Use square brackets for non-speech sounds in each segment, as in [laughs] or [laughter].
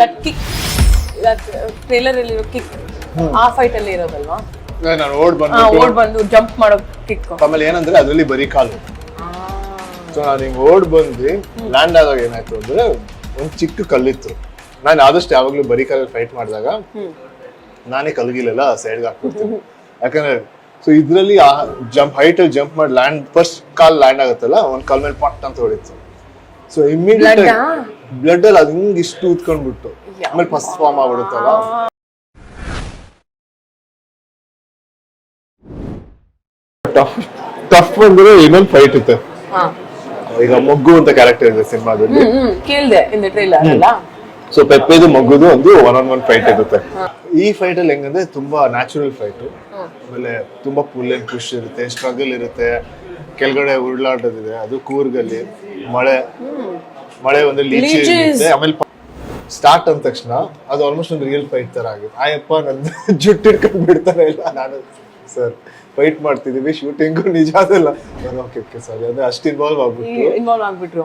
That kick trailer ಅಲ್ಲಿ kick ಆ fight ಅಲ್ಲಿ ಇರೋದಲ್ವಾ? ನಾನು ಓಡ್ ಬಂದು ಓಡ್ ಬಂದು ಜಂಪ್ ಮಾಡೋ ಕಿಕ್ ಆಮೇಲೆ ಏನಂದ್ರೆ ಅದರಲ್ಲಿ ಬರೀ ಕಾಲು. ಸೊ ನಾನು ಹಿಂಗೆ ಓಡ್ ಬಂದು ಲ್ಯಾಂಡ್ ಆದಾಗ ಏನಾಯ್ತು ಅಂದ್ರೆ ಒಂದು ಚಿಕ್ಕ ಕಲ್ಲಿತ್ತು. ನಾನು ಆದಷ್ಟು ಯಾವಾಗಲೂ ಬರೀ ಕಾಲಲ್ಲಿ ಫೈಟ್ ಮಾಡಿದಾಗ ನಾನೇ ಕಲ್ಗಿಲೆಲ್ಲ ಸೈಡ್ಗೆ ಹಾಕ್ಬಿಡ್ತೀನಿ. ಯಾಕಂದ್ರೆ ಸೊ ಇದ್ರಲ್ಲಿ ಆ ಜಂಪ್ ಹೈಟ್ ಅಲ್ಲಿ ಜಂಪ್ ಮಾಡಿ ಲ್ಯಾಂಡ್ ಫಸ್ಟ್ ಕಾಲ್ ಲ್ಯಾಂಡ್ ಆಗುತ್ತಲ್ಲ ಒಂದು ಕಾಲ್ ಮೇಲೆ ಪಟ್ ಅಂತ ಹೊಡಿತು. ಸೊ ಆ? ಬ್ಲಡ್ ಅಲ್ಲಿ ಅದು ಹಿಂಗ್ ಇಷ್ಟು ಊದ್ಕೊಂಡ್ಬಿಟ್ಟು ಆಮೇಲೆ ಫಸ್ಟ್ ಫಾರ್ಮ್ ಆಗ್ಬಿಡುತ್ತಲ್ಲ ಟಫ್ ಟಫ್ ಅಂದ್ರೆ ಇನ್ನೊಂದು ಫೈಟ್ ಇತ್ತು ಹಾ. ಈಗ ಮಗ್ಗು ಅಂತ ಕ್ಯಾರೆಕ್ಟರ್ ಇದೆ ಸಿನಿಮಾದಲ್ಲಿ. ಕೇಳಿದೆ ಇನ್ ಟ್ರೈಲರ್ ಅಲ್ಲ. ಸೊ ಪೆಪ್ಪೆದು ಮಗುದು ಒಂದು ಒನ್ ಆನ್ ಒನ್ ಫೈಟ್ ಇರುತ್ತೆ ಈ ಫೈಟ್ ಅಲ್ಲಿ ಹೆಂಗಂದ್ರೆ ತುಂಬಾ ನ್ಯಾಚುರಲ್ ಫೈಟ್ ಆಮೇಲೆ ತುಂಬಾ ಪುಲ್ ಅಂಡ್ ಪುಷ್ ಇರುತ್ತೆ ಸ್ಟ್ರಗಲ್ ಇರುತ್ತೆ. ಕೆಳಗಡೆ ಉರುಳಾಟದಿದೆ ಅದು ಕೂರ್ಗಲ್ಲಿ ಮಳೆ. ಮಳೆ ಒಂದು ಲೀಚಿ ಆಮೇಲೆ ಸ್ಟಾರ್ಟ್ ಅಂದ ತಕ್ಷಣ ಅದು ಆಲ್ಮೋಸ್ಟ್ ಒಂದು ರಿಯಲ್ ಫೈಟ್ ತರ ಆಗಿದೆ ಆಯಪ್ಪ ನನ್ನ [laughs] ಜುಟ್ಟು ಹಿಡ್ಕೊಂಡು ಬಿಡ್ತಾನೆ ಇಲ್ಲ. ನಾನು ಸರ್ ಫೈಟ್ ಮಾಡ್ತಿದೀವಿ ಶೂಟಿಂಗು ನಿಜ ಅದಲ್ಲ. ಓಕೆ ಓಕೆ ಸರಿ ಅದೇ ಅಷ್ಟು ಇನ್ವಾಲ್ವ್ ಆಗ್ಬಿಟ್ಟು ಇನ್ವಾಲ್ವ್ ಆಗ್ಬಿಟ್ರು.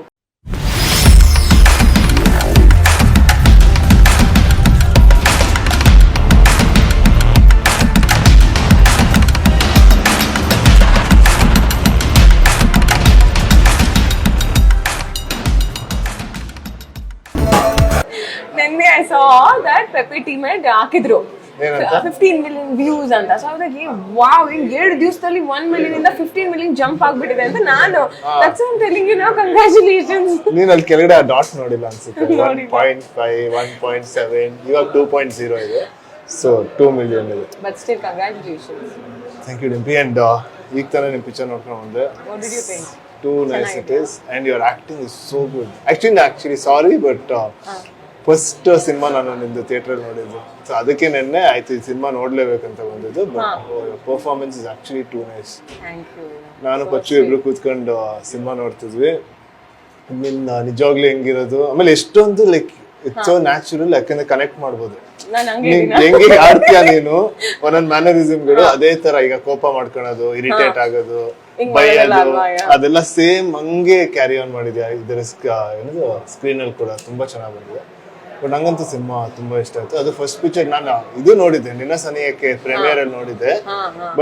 ನಿನ್ನೆ I saw that Pepe teammate ಹಾಕಿದ್ರು. ಏನಂತ? ಫಿಫ್ಟೀನ್ ಮಿಲಿಯನ್ ವ್ಯೂಸ್ ಅಂತ. ಸೊ ಅದಾಗಿ ವಾವ್ ಹಿಂಗ್ ಎರಡು ದಿವಸದಲ್ಲಿ ಒನ್ ಮಿಲಿಯನ್ ಇಂದ ಫಿಫ್ಟೀನ್ ಮಿಲಿಯನ್ ಜಂಪ್ ಆಗ್ಬಿಟ್ಟಿದೆ ಅಂತ ನಾನು. That's on telling you know congratulations ನೀನ್ ಅಲ್ಲಿ ಕೆಳಗಡೆ ಆ ಡಾಟ್ ನೋಡಿಲ್ಲ ಅನ್ಸುತ್ತೆ. One. Point five one point seven ಇವಾಗ ಟೂ ಪಾಯಿಂಟ್ ಜೀರೋ ಇದೆ. ಸೊ ಟೂ ಮಿಲಿಯನ್ ಇದೆ. But still congratulations thank you Dimpi and ಈಗ ತಾನೇ ನಿಮ್ಮ ಪಿಕ್ಚರ್ ನೋಡ್ಕೊಂಡು ಬಂದೆ. What did you think too nice it is and your acting is so good actually actually sorry but first cinema ನಾನು ನಿಮ್ದು ಥಿಯೇಟ್ರಲ್ಲಿ ನೋಡಿದ್ದು. ಸೊ ಅದಕ್ಕೆ ನೆನ್ನೆ ಆಯ್ತು ಈ ಸಿನಿಮಾ ನೋಡ್ಲೇಬೇಕಂತ ಬಂದಿದ್ದು but performance is actually too nice ನಾನು ಪಚ್ಚು ಇಬ್ರು ಕೂತ್ಕೊಂಡು ಸಿನಿಮಾ ನೋಡ್ತಿದ್ವಿ. ನಿನ್ನ ನಿಜವಾಗ್ಲೂ ಹೆಂಗಿರೋದು? ಆಮೇಲೆ ಎಷ್ಟೊಂದು ಲೈಕ್ ಇಟ್ಸ್ ಸೋ ನ್ಯಾಚುರಲ್ ಯಾಕಂದ್ರೆ ಕನೆಕ್ಟ್ ಮಾಡ್ಬೋದು. ನಾನು ಹಂಗೆ ಆಡ್ತೀಯ ನೀನು? ಒಂದೊಂದ್ ಮ್ಯಾನರಿಸಮ್ಗಳು ಅದೇ ತರ ಈಗ ಕೋಪ ಮಾಡ್ಕೊಳೋದು ಇರಿಟೇಟ್ ಆಗೋದು ಬೈಯೋದು ಅದೆಲ್ಲ ಸೇಮ್ ಹಂಗೆ ಕ್ಯಾರಿ ಆನ್ ಮಾಡಿದ್ಯಾ? ಇದರ ಏನದು ಸ್ಕ್ರೀನ್ ಅಲ್ಲಿ ಕೂಡ ತುಂಬಾ ಚೆನ್ನಾಗಿ ಬಂದಿದೆ. ಬಟ್ ನಂಗಂತೂ ಸಿನಿಮಾ ತುಂಬಾ ಇಷ್ಟ ಆಯ್ತು. ಅದು ಫಸ್ಟ್ ಪಿಕ್ಚರ್ ನಾನು ಇದು ನೋಡಿದ್ದೆ ನಿನ್ನ ಸನಿಯಕ್ಕೆ ಪ್ರೀಮಿಯರ್ ಅಲ್ಲಿ ನೋಡಿದ್ದೆ.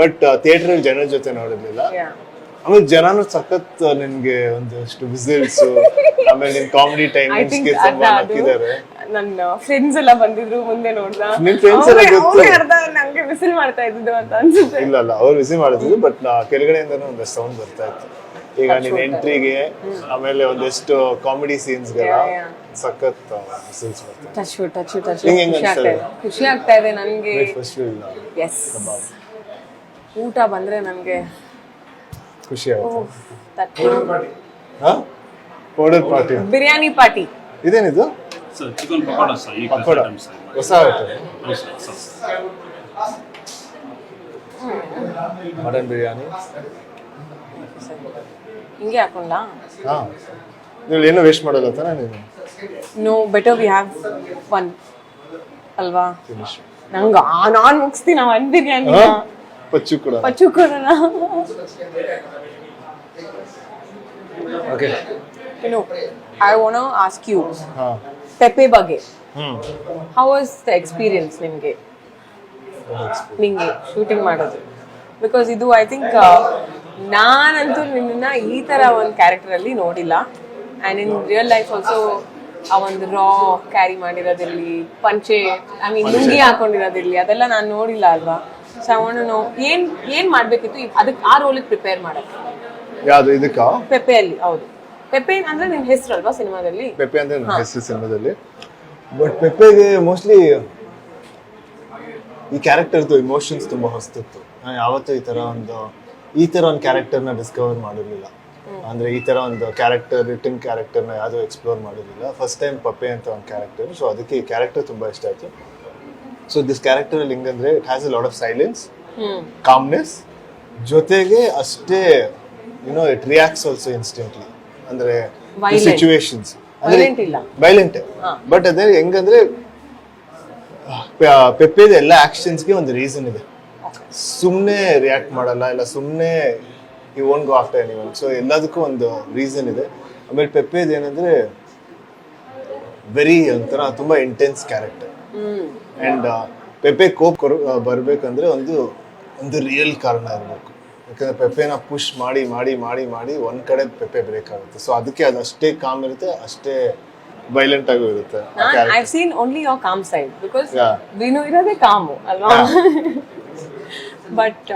ಬಟ್ ಥಿಯೇಟರ್ ಅಲ್ಲಿ ಜನರ ಜೊತೆ ನೋಡಿರ್ಲಿಲ್ಲ. ಆಮೇಲೆ ಜನನು ಸಖತ್ ನಿನ್ಗೆ ಒಂದಷ್ಟು ವಿಸಿಲ್ಸ್ ಆಮೇಲೆ ನಿನ್ ಕಾಮಿಡಿ ಟೈಮಿಂಗ್ಸ್ಗೆ ತುಂಬಾ ಹಾಕಿದ್ದಾರೆ. ನನ್ನ ಫ್ರೆಂಡ್ಸ್ ಎಲ್ಲ ಬಂದಿದ್ರು ಮುಂದೆ ನೋಡ್ದ. ನಿನ್ ಫ್ರೆಂಡ್ಸ್ ಎಲ್ಲ ಗೊತ್ತು. ಅರ್ಧ ನಂಗೆ ವಿಸಿಲ್ ಮಾಡ್ತಾ ಇದ್ದು ಅಂತ ಅನ್ಸುತ್ತೆ. ಇಲ್ಲ ಅಲ್ಲ ಅವ್ರು ವಿಸಿಲ್ ಮಾಡ್ತಿದ್ರು ಬಟ್ ಕೆಳಗಡೆಯಿಂದನೂ ಒಂದಷ್ಟು ಸೌಂಡ್ ಬರ್ತಾ ಇತ್ತು. ಈಗ ನಿನ್ ಎಂಟ್ರಿಗೆ ಆಮೇಲೆ ಒಂದಷ್ಟು ಕಾಮಿಡಿ ಸೀನ್ಸ್. ಸಖತ್ ವಿಸಿಲ್ಸ್ ಟಚ್ ಟಚ್ ಟಚ್ ಖುಷಿ ಆಗ್ತಾ ಇದೆ. ಖುಷಿ ಆಗ್ತಾ ಇದೆ ನನಗೆ. ಎಸ್ ಊಟ ಬಂದ್ರೆ ನನಗೆ. ಖುಷಿ ಆಗುತ್ತೆ. ಪೌಡರ್ ಪಾರ್ಟಿ ಬಿರಿಯಾನಿ ಪಾರ್ಟಿ ಇದೇನಿದು? ಸರ್ ಚಿಕನ್ ಪಕೋಡ ಸರ್ ಈ ಪಕೋಡ. ಸರ್ ಹೊಸ ಐಟಮ್ ಹೌದು ಸರ್ ಹೊಸ. ಮಟನ್ ಬಿರಿಯಾನಿ ಹಿಂಗೆ ಹಾಕೊಂಡ್ಲಾ? ಹಾ. ನೀವು ಏನು ವೇಸ್ಟ್ ಮಾಡಲ್ಲ ತಾನೆ ನೀವು no better we have one ಅಲ್ವಾ? ಫಿನಿಶ್ ನಂಗೆ ನಾನ್ ಮುಗಿಸ್ತೀನಿ ನಾವು ಬಿರಿಯಾನಿ ಪಚ್ಚು ಕೂಡ. ಪಚ್ಚು ಕೊಡೋಣ okay no I want ask you ಹಾ. ಪೆಪ್ಪೆ ಬಗ್ಗೆ hmm. How was the experience ನಿಮಗೆ? ನಿಮಗೆ ಶೂಟಿಂಗ್ ಮಾಡೋದು? ಬಿಕಾಸ್ ಇದು ಐ ಥಿಂಕ್ ನಾನಂತೂ ನಿನ್ನ ಈ ಥರ ಒಂದು ಕ್ಯಾರೆಕ್ಟರಲ್ಲಿ ನೋಡಿಲ್ಲ. And in real life also ಆ ಒಂದು ರಾ ಕ್ಯಾರಿ ಮಾಡಿರೋದಿರಲಿ ಪಂಚೆ ಐ ಮೀನ್ ಲುಂಗಿ ಹಾಕೊಂಡಿರೋದಿರಲಿ ಅದೆಲ್ಲ ನಾನು ನೋಡಿಲ್ಲ ಅಲ್ವಾ? ಸೊ ಅವನು ನೋ ಏನು ಏನು ಮಾಡಬೇಕಿತ್ತು? ಅದಕ್ಕೆ ಆ ರೋಲಿಗೆ ಪ್ರಿಪೇರ್ ಮಾಡೋಕ್ಕೆ ಯಾವುದು ಇದಕ್ಕ? ಪೆಪೆಯಲ್ಲಿ ಹೌದು. ಪೆಪೆ ಅಂದ್ರೆ ನಿಮ್ಮ ಹೆಸರು ಅಲ್ವಾ ಸಿನಿಮಾದಲ್ಲಿ? ಪೆಪೆ ಅಂದ್ರೆ ನನ್ನ ಹೆಸರು ಸಿನಿಮಾದಲ್ಲಿ. ಬಟ್ ಪೆಪ್ಪೆಗೆ ಮೋಸ್ಟ್ಲಿ ಈ ಕ್ಯಾರೆಕ್ಟರ್ದು ಇಮೋಷನ್ಸ್ ತುಂಬಾ ಹೊಸ್ತಿತ್ತು. ನಾನು ಯಾವತ್ತೂ ಈ ತರ ಒಂದು ಈ ತರ ಒಂದು ಕ್ಯಾರೆಕ್ಟರ್ನ ಡಿಸ್ಕವರ್ ಮಾಡಿರ್ಲಿಲ್ಲ. ಅಂದ್ರೆ ಈ ತರ ಒಂದು ಕ್ಯಾರೆಕ್ಟರ್ ರಿಟರ್ನ್ ಕ್ಯಾರೆಕ್ಟರ್ನ ಯಾವುದು ಎಕ್ಸ್ಪ್ಲೋರ್ ಮಾಡಿರಲಿಲ್ಲ. ಫಸ್ಟ್ ಟೈಮ್ ಪಪ್ಪೆ ಅಂತ ಒಂದು ಕ್ಯಾರೆಕ್ಟರ್ ಸೊ ಅದಕ್ಕೆ ಈ ಕ್ಯಾರೆಕ್ಟರ್ ತುಂಬಾ ಇಷ್ಟ ಆಯ್ತು. ಸೊ ದಿಸ್ ಕ್ಯಾರೆಕ್ಟರ್ ಅಲ್ಲಿ ಹೆಂಗಂದ್ರೆ it has a lot of silence calmness ಜೊತೆಗೆ ಅಷ್ಟೇ you know it reacts also instantly ಅಂದ್ರೆ. ಸಿಚುವೇಶನ್ಸ್. ವೈಲೆಂಟ್ ಬಟ್ ಅದೇ ಹೆಂಗಂದ್ರೆ ಪೆಪ್ಪೆದ ಎಲ್ಲ ಆಕ್ಷನ್ಸ್ಗೆ ಒಂದು ರೀಸನ್ ಇದೆ. ಸುಮ್ಮನೆ ರಿಯಾಕ್ಟ್ ಮಾಡಲ್ಲ ಇಲ್ಲ ಸುಮ್ಮನೆ ಈ won't go after anyone so ಎಲ್ಲದಕ್ಕೂ ಒಂದು ರೀಸನ್ ಇದೆ. ಆಮೇಲೆ ಪೆಪ್ಪೆದು ಏನಂದ್ರೆ ವೆರಿ ಒಂಥರ ತುಂಬ ಇಂಟೆನ್ಸ್ ಕ್ಯಾರೆಕ್ಟರ್ ಅಂಡ್ ಪೆಪ್ಪೆ ಕೋಪ್ ಬರ್ಬೇಕಂದ್ರೆ ಒಂದು ಒಂದು ರಿಯಲ್ ಕಾರಣ ಇರಬೇಕು. ಯಾಕಂದ್ರೆ ಪೆಪ್ಪೆನ ಪುಷ್ ಮಾಡಿ ಮಾಡಿ ಮಾಡಿ ಮಾಡಿ ಒಂದ್ ಕಡೆ ಪೆಪ್ಪೆ ಬ್ರೇಕ್ ಆಗುತ್ತೆ. ಸೊ ಅದಕ್ಕೆ ಅದು ಅಷ್ಟೇ ಕಾಮ್ ಇರುತ್ತೆ ಅಷ್ಟೇ ವೈಲೆಂಟ್ ಆಗೂ ಇರುತ್ತೆ I seen only your calm side because ನೀನು ಇರೋದೇ ಕಾಮು ಅಲ್ವಾ? But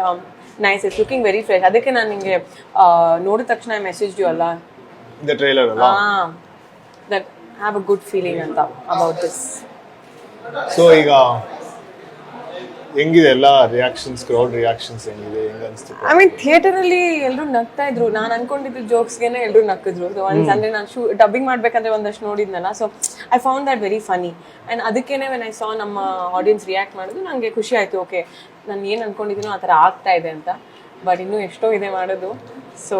nice it's looking very fresh ಅದಕ್ಕೆ ನಾನು ನಿಮಗೆ ನೋಡಿದ ತಕ್ಷಣ ಮೆಸೇಜ್ ಯು ಅಲ್ಲ? ದ ಟ್ರೈಲರ್ ಅಲ್ಲ that have a good feeling ಅಂತ ಅಬೌಟ್ ದಿಸ್ ಸೊ ಈಗ ಹೆಂಗಿದೆ ಎಲ್ಲ ರಿಯಾಕ್ಷನ್ಸ್ ಕ್ರೌಡ್ ರಿಯಾಕ್ಷನ್ಸ್ ಹೆಂಗಿದೆ? ಹೆಂಗ ಅನ್ಸ್ತು? ಐ ಮೀನ್ ಥಿಯೇಟರ್ ಅಲ್ಲಿ ಎಲ್ಲರೂ ನಗ್ತಾ ಇದ್ರು. ನಾನು ಅನ್ಕೊಂಡಿದ್ದು ಜೋಕ್ಸ್ಗೆನೆ ಎಲ್ಲರೂ ನಕ್ಕಿದ್ರು ಸೊ ಒಂದ್ ಅಂದ್ರೆ ನಾನು ಶೂ ಡಬ್ಬಿಂಗ್ ಮಾಡ್ಬೇಕಂದ್ರೆ ಒಂದಷ್ಟು ನೋಡಿದ್ನಲ್ಲ. So I found that very funny and ಅದಕ್ಕೇನೆ ವೆನ್ ಐ ಸಾ ನಮ್ಮ ಆಡಿಯನ್ಸ್ ರಿಯಾಕ್ಟ್ ಮಾಡೋದು ನನಗೆ ಖುಷಿ ಆಯ್ತು. ಓಕೆ ನಾನು ಏನು ಅನ್ಕೊಂಡಿದ್ದೀನೋ ಆ ಥರ ಆಗ್ತಾ ಇದೆ ಅಂತ. ಬಟ್ ಇನ್ನೂ ಎಷ್ಟೋ ಇದೆ ಮಾಡೋದು. ಸೊ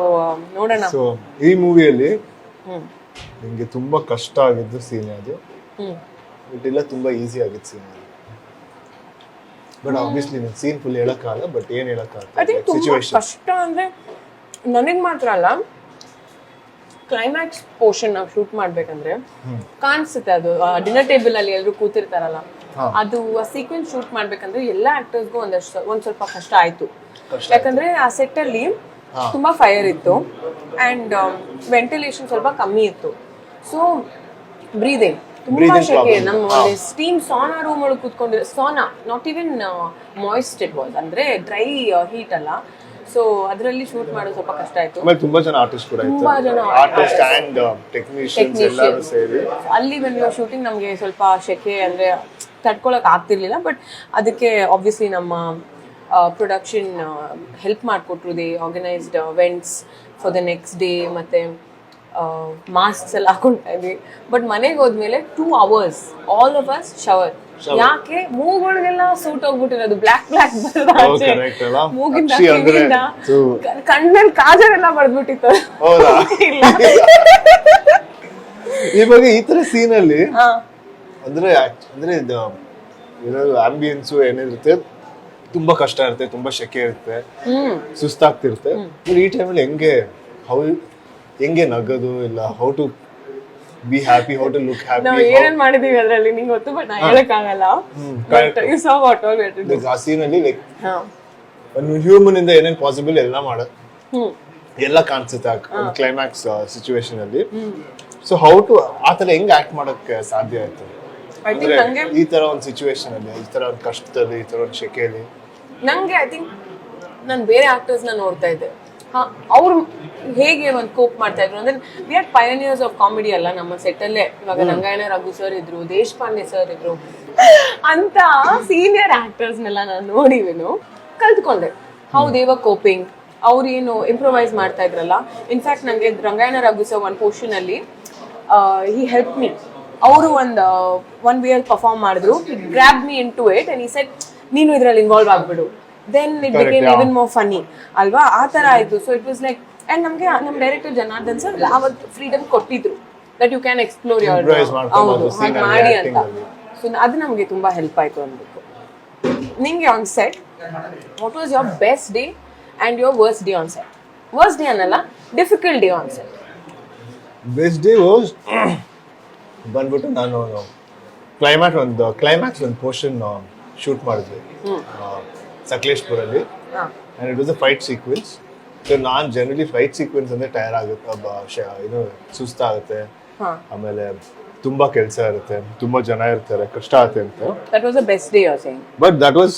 ನೋಡೋಣ. ಸೊ ಈ ಮೂವಿಯಲ್ಲಿ ನಿಮಗೆ ತುಂಬಾ ಕಷ್ಟ ಆಗಿದ್ದು ಸೀನ್ ಅದು. ಹ್ಮ್. ಬಟ್ ಇಲ್ಲ ತುಂಬಾ ಈಸಿ ಆಗಿತ್ತು ಸೀನ್ ಅದು. ಬಟ್ ಆಬ್ವಿಯಸ್ಲಿ ನಾನು ಸೀನ್ ಫುಲ್ ಹೇಳಕ್ಕಾಗಲ್ಲ ಬಟ್ ಏನು ಐ ಹೇಳಕ್ಕಾಗಲ್ಲ ಥಿಂಕ್ ತುಂಬಾ ಸಿಚುವೇಶನ್ ಕಷ್ಟ ಅಂದ್ರೆ ನನಗೆ ಮಾತ್ರ ಅಲ್ಲ. ಕ್ಲೈಮ್ಯಾಕ್ಸ್ ಪೋರ್ಷನ್ ನಾವು ಶೂಟ್ ಮಾಡ್ಬೇಕಂದ್ರೆ ಕಾಣಿಸುತ್ತೆ ಅದು. ಡಿನ್ನರ್ ಟೇಬಲ್ ಅಲ್ಲಿ ಎಲ್ಲರೂ ಕೂತಿರ್ತಾರಲ್ಲ ಅದು ಆ ಸೀಕ್ವೆನ್ಸ್ ಶೂಟ್ ಮಾಡ್ಬೇಕಂದ್ರೆ ಎಲ್ಲಾ ಆಕ್ಟರ್ಸ್ಗೂ ಒಂದಷ್ಟು ಒಂದ್ ಸ್ವಲ್ಪ ಕಷ್ಟ ಆಯ್ತು. ಯಾಕಂದ್ರೆ ಆ ಸೆಟ್ ಅಲ್ಲಿ ತುಂಬಾ ಫೈರ್ ಇತ್ತು ಅಂಡ್ ವೆಂಟಿಲೇಷನ್ ಸ್ವಲ್ಪ ಕಮ್ಮಿ ಇತ್ತು. ಸೊ ಬ್ರೀದಿಂಗ್ ತುಂಬಾ ಶೆಕೆ. ನಮ್ಮ ಸ್ಟೀಮ್ ಸೋನಾ ರೂಮ್ ಒಳಗೆ ಕೂತ್ಕೊಂಡಿರೋ sauna not even moist it was ಅಂದ್ರೆ ಡ್ರೈ ಹೀಟ್ ಅಲ್ಲ. ಸೊ ಅದರಲ್ಲಿ ಶೂಟ್ ಮಾಡೋದು ಸ್ವಲ್ಪ ಕಷ್ಟ ಆಯ್ತು. ಆಮೇಲೆ ತುಂಬಾ ಜನ ಆರ್ಟಿಸ್ಟ್ ಕೂಡ ತುಂಬಾ ಜನ ಆರ್ಟಿಸ್ಟ್ ಅಂಡ್ ಟೆಕ್ನಿಷಿಯನ್ಸ್ ಎಲ್ಲರೂ ಸೇರಿ. ಅಲ್ಲಿ were ಶೂಟಿಂಗ್ ನಮಗೆ ಸ್ವಲ್ಪ ಶೆಕೆ ಅಂದ್ರೆ ತಡ್ಕೊಳಕ್ ಆಗ್ತಿರಲಿಲ್ಲ ಬಟ್ ಅದಕ್ಕೆ ಆಬ್ವಿಯಸ್ಲಿ ನಮ್ಮ ಪ್ರೊಡಕ್ಷನ್ ಹೆಲ್ಪ್ ಮಾಡಿಕೊಟ್ರು. They organised vents for the next day ಮತ್ತೆ ಮಾಸ್ಕ್ಸ್ ಎಲ್ಲ ಹಾಕೊಂಡಿದ್ವಿ ಇದ್ವಿ ಬಟ್ ಮನೆಗೆ ಹೋದ್ಮೇಲೆ two hours all of us shower ಯಾಕೆ? ಮೂಗುಗಳಿಗೆಲ್ಲ ಸೂಟ್ ಹೋಗ್ಬಿಟ್ಟಿರೋದು. ಬ್ಲಾಕ್ ಬ್ಲಾಕ್ ಅಲ್ಲ? ಮೂಗಿಂದ ಕಿವಿಯಿಂದ ಕಣ್ಣಲ್ಲಿ ಕಾಜರ್ ಎಲ್ಲ ಬಡ್ದ್ಬಿಟ್ಟಿತ್ತು. ಹೌದಾ? ಇಲ್ಲ. ಇವಾಗ ಈ ತರ ಸೀನ್ ಅಲ್ಲಿ ಅಂದ್ರೆ ಅಂದ್ರೆ ಇದು ಆಂಬಿಯನ್ಸ್ ಆಂಬಿಯನ್ಸು ಏನಿರುತ್ತೆ? ತುಂಬಾ ಕಷ್ಟ ಇರುತ್ತೆ ತುಂಬಾ ಶೆಕೆ ಇರುತ್ತೆ ಸುಸ್ತಾಗ್ತಿರುತ್ತೆ. ಈ ಈ ಟೈಮಲ್ಲಿ ಹೆಂಗೆ ಹೌ ಹೆಂಗೆ ನಗೋದು ಇಲ್ಲ how to be happy how to look happy ನಾವು ಏನೇನ್ ಮಾಡಿದೀವಿ ಅದರಲ್ಲಿ ನಿಂಗೆ ಗೊತ್ತು ಬಟ್ ನಾನು ಹೇಳಕ್ ಆಗಲ್ಲ but you saw what all wet ಆ ಸೀನ್ ಅಲ್ಲಿ ಲೈಕ್ ಒಂದು ಹ್ಯೂಮನ್ ಇಂದ ಏನೇನ್ ಪಾಸಿಬಲ್ ಎಲ್ಲ ಮಾಡ. ಹ್ಮ್. ಎಲ್ಲ ಕಾಣಿಸುತ್ತೆ ಕ್ಲೈಮ್ಯಾಕ್ಸ್ ಸಿಚುವೇಶನ್ ಅಲ್ಲಿ. ಸೊ ಹೌ ಟು ಆ ತರ ಹೆಂಗ್ ಆಕ್ಟ್ ಮಾಡಕ್ಕೆ ಸಾಧ್ಯ ಆಯ್ತು? ಈ ತರ ಒಂದು ಸಿಚುವೇಶನ್ ಅಲ್ಲಿ ಈ ತರ ಒಂದು ಕಷ್ಟದಲ್ಲಿ ಈ ತರ ಒಂದು ಶೆಕೆಯಲ್ಲಿ ನಂಗೆ ಐ ಥಿಂಕ್ ನಾನು ಬೇರೆ ಆಕ್ಟರ್ಸ್ನ ನೋಡ್ತಾ ಇದ್ದೆ. ಹಾ ಅವ್ರು ಹೇಗೆ ಒಂದು ಕೋಪ್ ಮಾಡ್ತಾ ಇದ್ರು? ಅಂದ್ರೆ we are pioneers of comedy ಅಲ್ಲ ನಮ್ಮ ಸೆಟ್ ಅಲ್ಲೇ. ಇವಾಗ ರಂಗಾಯಣ ರಘು ಸರ್ ಇದ್ರು ದೇಶಪಾಂಡೆ ಸರ್ ಇದ್ರು. ಅಂತ ಸೀನಿಯರ್ ಆಕ್ಟರ್ಸ್ನೆಲ್ಲ ನಾನು ನೋಡಿವೇನು ಕಲ್ತ್ಕೊಂಡೆ. ಹೌ ದೇವ ಕೋಪಿಂಗ್ ಅವ್ರು ಏನು ಇಂಪ್ರೊವೈಸ್ ಮಾಡ್ತಾ ಇದ್ರಲ್ಲ. ಇನ್ಫ್ಯಾಕ್ಟ್ ನಂಗೆ ರಂಗಾಯಣ ರಘು ಸರ್ ಒಂದು ಪೋರ್ಷನ್ ಅಲ್ಲಿ ಹಿ ಹೆಲ್ಪ್ ಮೀ ಅವರು ಒಂದು ಒನ್ ವಿಯರ್ ಪರ್ಫಾರ್ಮ್ ಮಾಡಿದ್ರು. Grab me in to it and ಈ ಸೆಟ್ ನೀನು ಇದ್ರಲ್ಲಿ involve ಆಗ್ಬಿಡು. Then it became even more funny ಅಲ್ವಾ? ಆ ತರ ಆಯ್ತು. So it was like and ನಮಗೆ ನಮ್ಮ ಡೈರೆಕ್ಟರ್ ಜನಾರ್ದನ್ ಸರ್ ಅವತ್ತು ಫ್ರೀಡಮ್ ಕೊಟ್ಟಿದ್ರು ದಟ್ ಯು ಕ್ಯಾನ್ ಎಕ್ಸ್ಪ್ಲೋರ್ ಅಲ್ಲಿ, ಮಾಡಿ ಅಂತ. ಸೊ ಅದು ನಮಗೆ ತುಂಬ ಹೆಲ್ಪ್ ಆಯ್ತು ಅನ್ಬೇಕು ನಿಂಗೆ on set what was your best day and your worst day on set worst day ಅನ್ನಲ್ಲ difficult day on set best day was ಬಂದ್ಬಿಟ್ಟು ನಾನು ಕ್ಲೈಮ್ಯಾಕ್ಸ್ ಒಂದು ಕ್ಲೈಮ್ಯಾಕ್ಸ್ ಒಂದು ಪೋರ್ಷನ್ ಶೂಟ್ ಮಾಡಿದ್ವಿ. ಸಕಲೇಶ್ಪುರಲ್ಲಿ. And it was a fight sequence so ನಾನು generally flight sequence ಅಂದ್ರೆ tire ಆಗುತ್ತೆ. ಏನು ಇದು ಸುಸ್ತಾಗುತ್ತೆ ಆಮೇಲೆ ತುಂಬಾ ಕೆಲಸ ಇರುತ್ತೆ. ತುಂಬಾ ಜನ ಇರ್ತಾರೆ. ಕಷ್ಟ ಆಗುತ್ತೆ ಅಂತ. That was the best day are saying but that was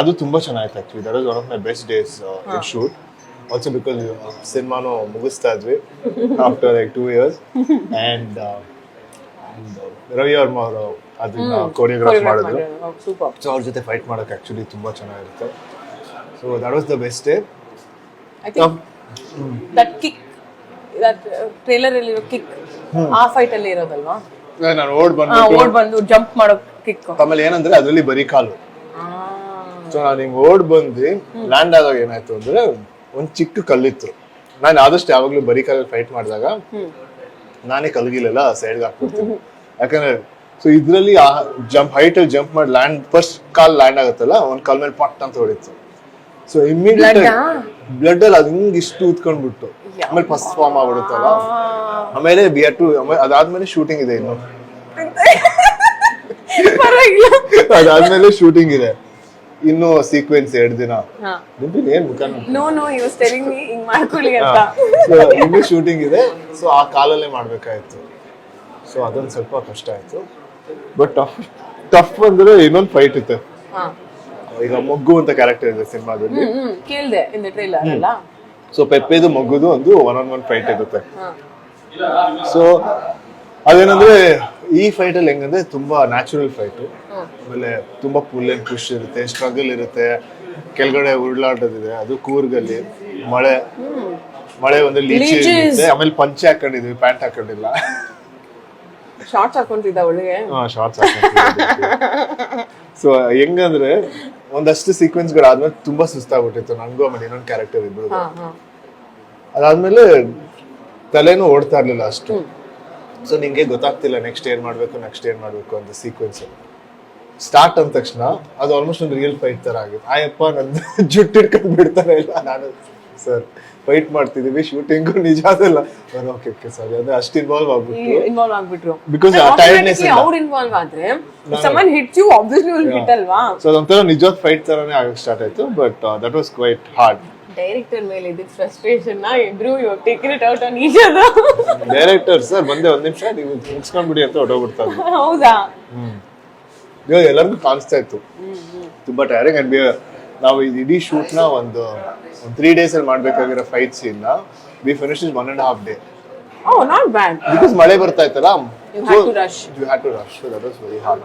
ಅದು ತುಂಬಾ ಚೆನ್ನಾಗಿತ್ತು actually that was one of my best days in shoot also because ಸಿನಿಮಾನು ಮುಗಿಸ್ತಾ ಇದ್ವಿ after like two years and Ravi Varma ಅವರು ಅದನ್ನ ಕೊರಿಯೋಗ್ರಾಫ್ ಮಾಡಿದ್ರು. ಸೊ ಅವ್ರ ಜೊತೆ ಫೈಟ್ ಮಾಡೋಕೆ ಆಕ್ಚುಲಿ ತುಂಬಾ ಚೆನ್ನಾಗಿರುತ್ತೆ. So that was the best day I think that kick that trailer ಅಲ್ಲಿ ಕಿಕ್ ಆ ಫೈಟ್ ಅಲ್ಲಿ ಇರೋದಲ್ವಾ? ನಾನು ಓಡ್ ಬಂದು ಓಡ್ ಬಂದು ಜಂಪ್ ಮಾಡೋ ಕಿಕ್ ಆಮೇಲೆ ಏನಂದ್ರೆ ಅದರಲ್ಲಿ ಬರೀ ಕಾಲು. ಸೊ ನಾನು ಹಿಂಗೆ ಓಡ್ ಬಂದು ಲ್ಯಾಂಡ್ ಆದಾಗ ಏನಾಯ್ತು ಅಂದ್ರೆ ಒಂದ್ ಚಿಕ್ಕ ಕಲ್ಲಿತ್ತು. ನಾನು ಆದಷ್ಟು ಯಾವಾಗ್ಲೂ ಬರೀ ಕಾಲಲ್ಲಿ ಫೈಟ್ ಮಾಡಿದಾಗ ನಾನೇ ಕಲ್ಗಿಲೆಲ್ಲ ಸೈಡ್ಗೆ ಹಾಕ್ಬಿಡ್ತೀನಿ. ಯಾಕಂದ್ರೆ ಸೊ ಇದ್ರಲ್ಲಿ ಜಂಪ್ ಹೈಟ್ ಅಲ್ಲಿ ಜಂಪ್ ಮಾಡಿ ಲ್ಯಾಂಡ್ ಫಸ್ಟ್ ಕಾಲ್ ಲ್ಯಾಂಡ್ ಆಗುತ್ತಲ್ಲ ಒಂದ್ ಕಾಲ್ ಮೇಲೆ ಪಟ್ ಅಂತ ಹೊಡಿತು. ಸೊ ಇಮಿಡಿಯೇಟ್ ಬ್ಲಡ್ ಅಲ್ಲಿ ಅದು ಹಿಂಗ್ ಇಷ್ಟು ಉತ್ಕೊಂಡ್ಬಿಟ್ಟು ಆಮೇಲೆ ಫಸ್ಟ್ ಫಾರ್ಮ್ ಆಗ್ಬಿಡುತ್ತಲ್ಲ ಆಮೇಲೆ ಬಿ ಆರ್ ಟು ಅದಾದ್ಮೇಲೆ ಶೂಟಿಂಗ್ ಇದೆ ಇನ್ನು. ಅದಾದ್ಮೇಲೆ ಶೂಟಿಂಗ್ ಇದೆ. ಇನ್ನು ಸೀಕ್ವೆನ್ಸ್ ಎರಡು ದಿನ. ಹಾ. ನಿಂಪಿನ ಏನ್ ಮುಖ no no you telling me ಹಿಂಗ್ ಮಾಡ್ಕೊಳ್ಳಿ ಅಂತ. ಸೊ ಇನ್ನು ಶೂಟಿಂಗ್ ಇದೆ. ಸೊ ಆ ಕಾಲಲ್ಲೇ ಮಾಡ್ಬೇಕಾಯ್ತು. ಸೊ ಅದೊಂದು ಸ್ವಲ್ಪ ಕಷ್ಟ ಆಯ್ತು. ಬಟ್ ಟಫ್ ಟಫ್ ಅಂದ್ರೆ ಇನ್ನೊಂದು ಫೈಟ್ ಇತ್ತು. ಈಗ ಮೊಗ್ಗು ಅಂತ ಕ್ಯಾರೆಕ್ಟರ್ ಇದೆ ಸಿನಿಮಾದಲ್ಲಿ. ಕೇಳಿದೆ ಇನ್ ಟ್ರೈಲರ್ ಅಲ್ಲ. ಸೊ ಪೆಪ್ಪೆದು ಮೊಗ್ಗುದು ಒಂದು ಒನ್ ಆನ್ ಒನ್ ಫೈಟ್ ಇರುತ್ತೆ. ಸೊ ಅದೇನಂದ್ರೆ ಈ ಫೈಟ್ ಅಲ್ಲಿ ಹೆಂಗಂದ್ರೆ ತುಂಬಾ ನ್ಯಾಚುರಲ್ ಫೈಟ್. ಆಮೇಲೆ ತುಂಬಾ ಪುಲ್ ಅಂಡ್ ಪುಷ್ ಇರುತ್ತೆ ಸ್ಟ್ರಗಲ್ ಇರುತ್ತೆ ಕೆಳಗಡೆ ಉರುಳಾಟದಿದೆ ಅದು ಕೂರ್ಗಲ್ಲಿ ಮಳೆ. ಮಳೆ ಒಂದು ಲೀಚಿ ಇರುತ್ತೆ ಆಮೇಲೆ ಪಂಚೆ ಹಾಕೊಂಡಿದ್ವಿ ಪ್ಯಾಂಟ್ ಹಾಕೊಂಡಿಲ್ಲ. ಶಾರ್ಟ್ಸ್ ಹಾಕೊಂತಿದ್ದ ಒಳಗೆ ಶಾರ್ಟ್ಸ್ ಸೊ ಹೆಂಗಂದ್ರೆ ಒಂದಷ್ಟು ಸೀಕ್ವೆನ್ಸ್ ಆದ್ಮೇಲೆ ತುಂಬಾ ಸುಸ್ತಾಗ್ಬಿಟ್ಟಿತ್ತು. ನನ್ಗೂ ಆಮೇಲೆ ಇನ್ನೊಂದು ಕ್ಯಾರೆಕ್ಟರ್ ಇಬ್ರು ಹಾ ಹಾ. ಅದಾದ್ಮೇಲೆ ತಲೆನೂ ಓಡ್ತಾ ಇರ್ಲಿಲ್ಲ ಅಷ್ಟು. ಸೊ ನಿಂಗೆ ಗೊತ್ತಾಗ್ತಿಲ್ಲ ನೆಕ್ಸ್ಟ್ ಏನ್ ಮಾಡ್ಬೇಕು ನೆಕ್ಸ್ಟ್ ಏನ್ ಮಾಡ್ಬೇಕು ಅಂತ ಸೀಕ್ವೆನ್ಸ್ ಸ್ಟಾರ್ಟ್ ಅಂದ ತಕ್ಷಣ ಅದು ಆಲ್ಮೋಸ್ಟ್ ಒಂದು ರಿಯಲ್ ಫೈಟ್ ತರ ಆಗಿತ್ತು. ಆಯಪ್ಪ ನಂದು [laughs] ಜುಟ್ಟು ಹಿಡ್ಕೊಂಡು ಬಿಡ್ತಾನೆ ಇಲ್ಲ ನಾನು. ಸರ್ ಫೈಟ್ ಮಾಡ್ತಿದೀವಿ ಶೂಟಿಂಗು ನಿಜ ಅದೆಲ್ಲ. ಓಕೆ ಓಕೆ ಸರಿ ಅದು ಅಷ್ಟು ಇನ್ವಾಲ್ವ್ ಆಗ್ಬಿಟ್ಟು ಇನ್ವಾಲ್ವ್ ಆಗ್ಬಿಟ್ರು. ಬಿಕಾಸ್ ಆ ಇಲ್ಲ. ಅವ್ರು ಇನ್ವಾಲ್ವ್ ಆದ್ರೆ someone hit you obviously will hit ಅಲ್ವಾ? ಸೊ ಅದೊಂಥರ ನಿಜವಾದ ಫೈಟ್ ತರಾನೇ ಆಗಕ್ಕೆ ಸ್ಟಾರ್ಟ್ ಆಯ್ತು but that was quite hard director ಮೇಲೆ ಇದ್ದಿದ್ ಫ್ರಸ್ಟ್ರೇಷನ್ ನಾ ಇಬ್ರು you taken it out on each other director sir ಬಂದೆ ಒಂದ್ ನಿಮಿಷ ನೀವು ಮುಗಿಸ್ಕೊಂಡ್ಬಿಡಿ ಅಂತ ಹೊಟ್ಟೋಗ್ಬಿಡ್ತಾರೆ ಹೌದಾ? ಇವಾಗ ಎಲ್ಲರಿಗೂ ಕಾಣಿಸ್ತಾ ಇತ್ತು. ತುಂಬಾ ಟೈರಿಂಗ್ ಅಂಡ್ ನಾವು ಇದು ಇಡೀ ಶೂಟ್ನ ನ ಒಂದು ಒಂದು ತ್ರೀ ಡೇಸ್ ಅಲ್ಲಿ ಮಾಡ್ಬೇಕಾಗಿರೋ fight ಸೀನ್ನ we finish is one and half day oh not bad because ಮಳೆ ಬರ್ತಾ ಇತ್ತಲ್ಲ You had to rush. You had to rush that was very hard